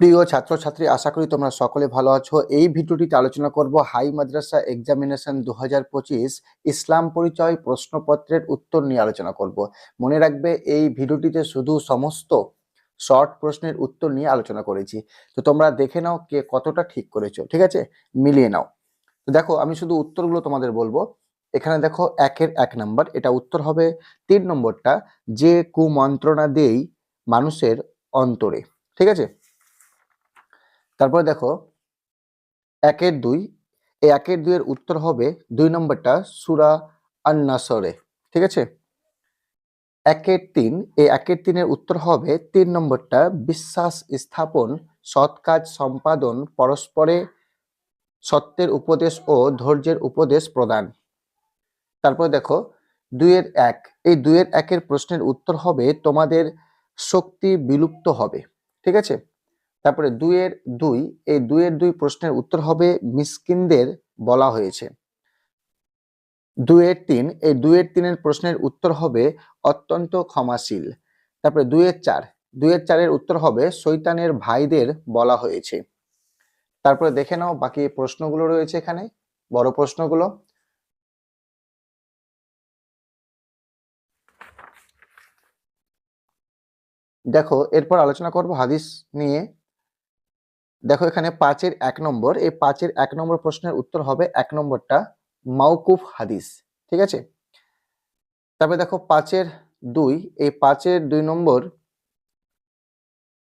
প্রিয় ছাত্রছাত্রী, আশা করি তোমরা সকলে ভালো আছো। এই ভিডিওটিতে আলোচনা করব হাই মাদ্রাসা এক্সামিনেশন দু হাজার পঁচিশ ইসলাম পরিচয় প্রশ্নপত্রের উত্তর নিয়ে আলোচনা করব। মনে রাখবে, এই ভিডিওটিতে শুধু সমস্ত শর্ট প্রশ্নের উত্তর নিয়ে আলোচনা করেছি। তো তোমরা দেখে নাও কে কতটা ঠিক করেছ, ঠিক আছে? মিলিয়ে নাও। তো দেখো, আমি শুধু উত্তরগুলো তোমাদের বলব। এখানে দেখো, একের এক নম্বর, এটা উত্তর হবে। তিন নম্বরটা, যে কুমন্ত্রণা দেই মানুষের অন্তরে, ঠিক আছে? তারপরে দেখো, একের দুই, এই একের দুইয়ের উত্তর হবে দুই নম্বরটা সুরা আন্নাসরে, ঠিক আছে? একের তিন, এই একের তিনের উত্তর হবে তিন নম্বরটা বিশ্বাস, স্থাপন, সৎ কাজ, সম্পাদন, পরস্পরে সত্যের উপদেশ ও ধৈর্যের উপদেশ প্রদান। তারপরে দেখো, দুইয়ের এক, এই দুইয়ের একের প্রশ্নের উত্তর হবে তোমাদের শক্তি বিলুপ্ত হবে, ঠিক আছে? তারপরে দুইয়ের দুই, এই দুইয়ের দুই প্রশ্নের উত্তর হবে মিসকিনদের বলা হয়েছে। দুইয়ের তিন, এই দুইয়ের তিনের প্রশ্নের উত্তর হবে অত্যন্ত ক্ষমাশীল। তারপরে দুইয়ের চার, দুইয়ের চারের উত্তর হবে শৈতানের ভাইদের বলা হয়েছে। তারপরে দেখে নাও বাকি প্রশ্নগুলো রয়েছে এখানে, বড় প্রশ্নগুলো। দেখো, এরপর আলোচনা করব হাদিস নিয়ে। দেখো এখানে পাঁচের এক নম্বর, এই পাঁচের এক নম্বর প্রশ্নের উত্তর হবে এক নম্বরটা মাউকুফ হাদিস, ঠিক আছে? তারপরে দেখো পাঁচের দুই, এই পাঁচের দুই নম্বর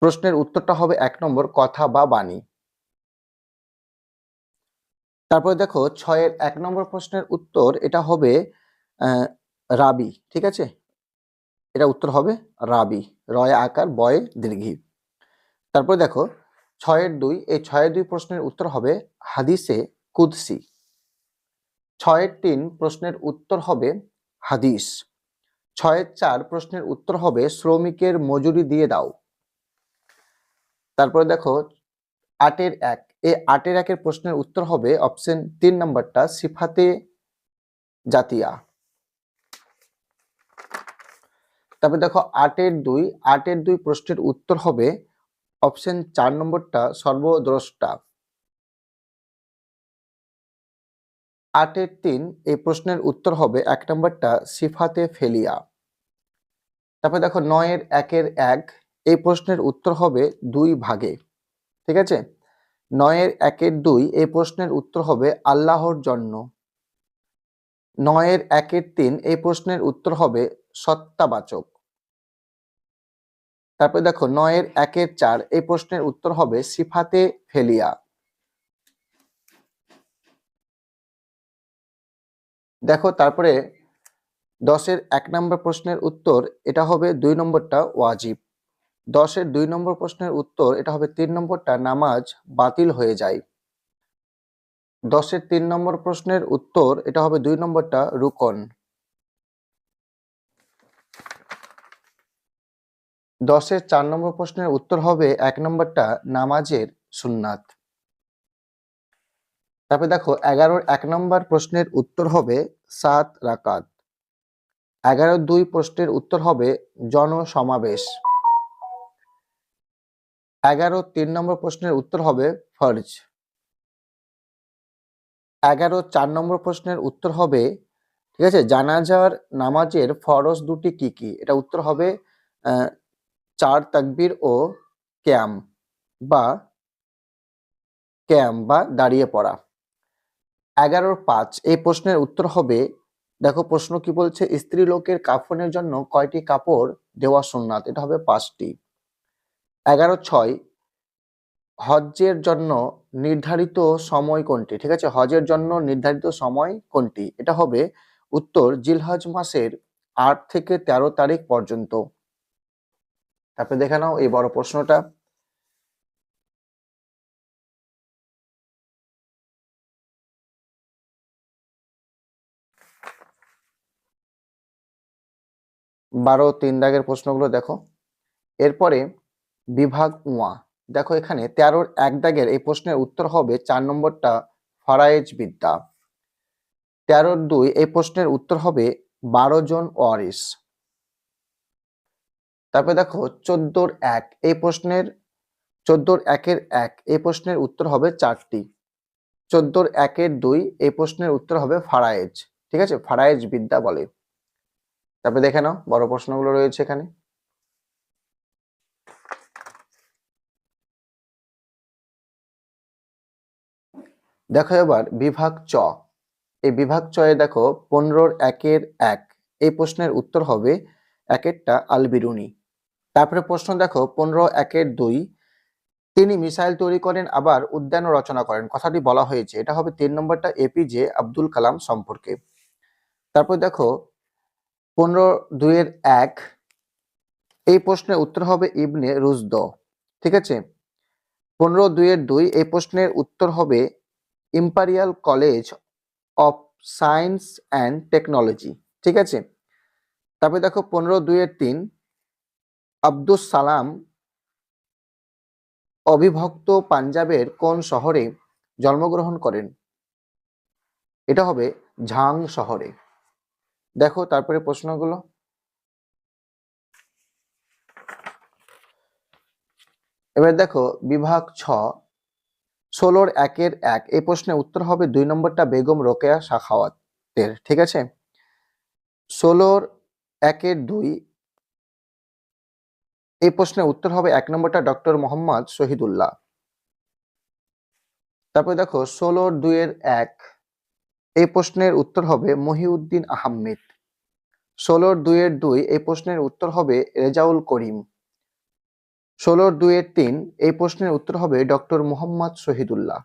প্রশ্নের উত্তরটা হবে এক নম্বর কথা বা বাণী। তারপরে দেখো ছয়ের এক নম্বর প্রশ্নের উত্তর, এটা হবে রাবি, ঠিক আছে? এটা উত্তর হবে রাবি, রয়, আকার, বয়ে, দীর্ঘি। তারপরে দেখো ছয়ের দুই, এই ছয়ের দুই প্রশ্নের উত্তর হবে হাদিসে কুদসি। ছয়ের তিন প্রশ্নের উত্তর হবে হাদিস। ছয়ের চার প্রশ্নের উত্তর হবে শ্রমিকের মজুরি দিয়ে দাও। তারপরে দেখো, আটের এক, এই আটের একের প্রশ্নের উত্তর হবে অপশন তিন নম্বরটা, সিফাতে জাতিয়া। তারপরে দেখো, আটের দুই আটের দুই প্রশ্নের উত্তর হবে অপশন চার নম্বরটা সর্বদ্রষ্টা। আটের তিন, এই প্রশ্নের উত্তর হবে এক নম্বরটা সিফাতে ফেলিয়া। তারপরে দেখো নয়ের একের এক এই প্রশ্নের উত্তর হবে দুই ভাগে, ঠিক আছে? নয়ের একের দুই, এই প্রশ্নের উত্তর হবে আল্লাহর জন্য। নয়ের একের তিন, এই প্রশ্নের উত্তর হবে সত্তাবাচক। তারপরে দেখো নয়ের একের চার, এই প্রশ্নের উত্তর হবে সিফাতে ফেলিয়া। দেখো তারপরে দশের এক নম্বর প্রশ্নের উত্তর, এটা হবে দুই নম্বরটা ওয়াজিব। দশের দুই নম্বর প্রশ্নের উত্তর, এটা হবে তিন নম্বরটা নামাজ বাতিল হয়ে যায়। দশের তিন নম্বর প্রশ্নের উত্তর, এটা হবে দুই নম্বরটা রুকন। দশের চার নম্বর প্রশ্নের উত্তর হবে এক নম্বরটা নামাজের সুন্নাত। তারপরে দেখো, এগারোর এক নম্বর প্রশ্নের উত্তর হবে সাত রাকাত। এগারো দুই প্রশ্নের উত্তর হবে জনসমাবেশ। এগারো তিন নম্বর প্রশ্নের উত্তর হবে ফরজ। এগারো চার নম্বর প্রশ্নের উত্তর হবে, ঠিক আছে? জানাজার নামাজের ফরজ দুটি কি কি? এটা উত্তর হবে চার তাকবির ও ক্যাম বা ক্যাম বা দাঁড়িয়ে পড়া। এগারোর পাঁচ, এই প্রশ্নের উত্তর হবে, দেখো প্রশ্ন কি বলছে স্ত্রী লোকের কাফনের জন্য কয়টি কাপড় দেওয়া সুন্নাত? এটা হবে পাঁচটি। এগারো ছয়, হজ্জের জন্য নির্ধারিত সময় কোনটি? ঠিক আছে হজের জন্য নির্ধারিত সময় কোনটি? এটা হবে উত্তর জিলহজ মাসের আট থেকে তেরো তারিখ পর্যন্ত। তারপরে দেখে নাও এই বড় প্রশ্নটা। বারো তিন দাগের প্রশ্নগুলো দেখো। এরপরে বিভাগ উয়া। দেখো এখানে তেরোর এক দাগের এই প্রশ্নের উত্তর হবে চার নম্বরটা ফরায়েজ বিদ্যা। তেরোর দুই এই প্রশ্নের উত্তর হবে বারো জন ওয়ারিস তারপরে দেখো চোদ্দোর এক, এই প্রশ্নের, চোদ্দোর একের এক, এই প্রশ্নের উত্তর হবে চারটি। চোদ্দোর একের দুই, এই প্রশ্নের উত্তর হবে ফারায়েজ, ঠিক আছে? ফারায়েজ বিদ্যা বলে। তারপরে দেখে নাও, বড় প্রশ্নগুলো রয়েছে এখানে। দেখো এবার বিভাগ চ, এই বিভাগ চয়ে দেখো পনেরোর একের এক, এই প্রশ্নের উত্তর হবে একেরটা আলবিরুনি। তারপরে প্রশ্ন দেখো, পনেরো, একের দুই। তিনি মিসাইল তৈরি করেন, আবার উদ্যান রচনা করেন। কথাটি বলা হয়েছে। এটা হবে তিন নম্বরটা এপিজে আব্দুল কালাম সম্পর্কে। তারপর দেখো, পনেরো, দুইয়ের এক। এই প্রশ্নের উত্তর হবে ইবনে রুজদ ঠিক আছে? পনেরো, দুইয়ের দুই। এই প্রশ্নের উত্তর হবে Imperial College of Science and Technology. ঠিক আছে? তারপরে দেখো, পনেরো, দুইয়ের তিন। আব্দুস সালাম অবিভক্ত পাঞ্জাবের কোন শহরে জন্মগ্রহণ করেন? এটা হবে ঝাং শহরে। দেখো তারপরে প্রশ্নগুলো। এবার দেখো, বিভাগ ছ, ষোলোর একের এক। এই প্রশ্নের উত্তর হবে দুই নম্বরটা বেগম রোকেয়া শাখাওয়াতের, ঠিক আছে? ষোলোর একের দুই এই প্রশ্নের উত্তর হবে এক নম্বরটা ডক্টর মোহাম্মদ শহীদুল্লাহ। তারপরে দেখো, ষোলোর দুইয়ের এক। এই প্রশ্নের উত্তর হবে মহিউদ্দিন আহমেদ। ষোলোর দুইয়ের দুই, এই প্রশ্নের উত্তর হবে রেজাউল করিম। ষোলোর দুইয়ের তিন, এই প্রশ্নের উত্তর হবে ডক্টর মোহাম্মদ শহীদুল্লাহ।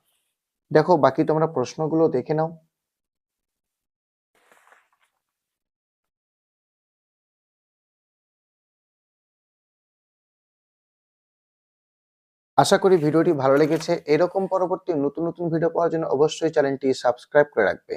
দেখো, বাকি তোমরা প্রশ্নগুলো দেখে নাও। আশা করি ভিডিওটি ভালো লেগেছে। এরকম পরবর্তী নতুন নতুন ভিডিও পাওয়ার জন্য অবশ্যই চ্যানেলটি সাবস্ক্রাইব করে রাখবে।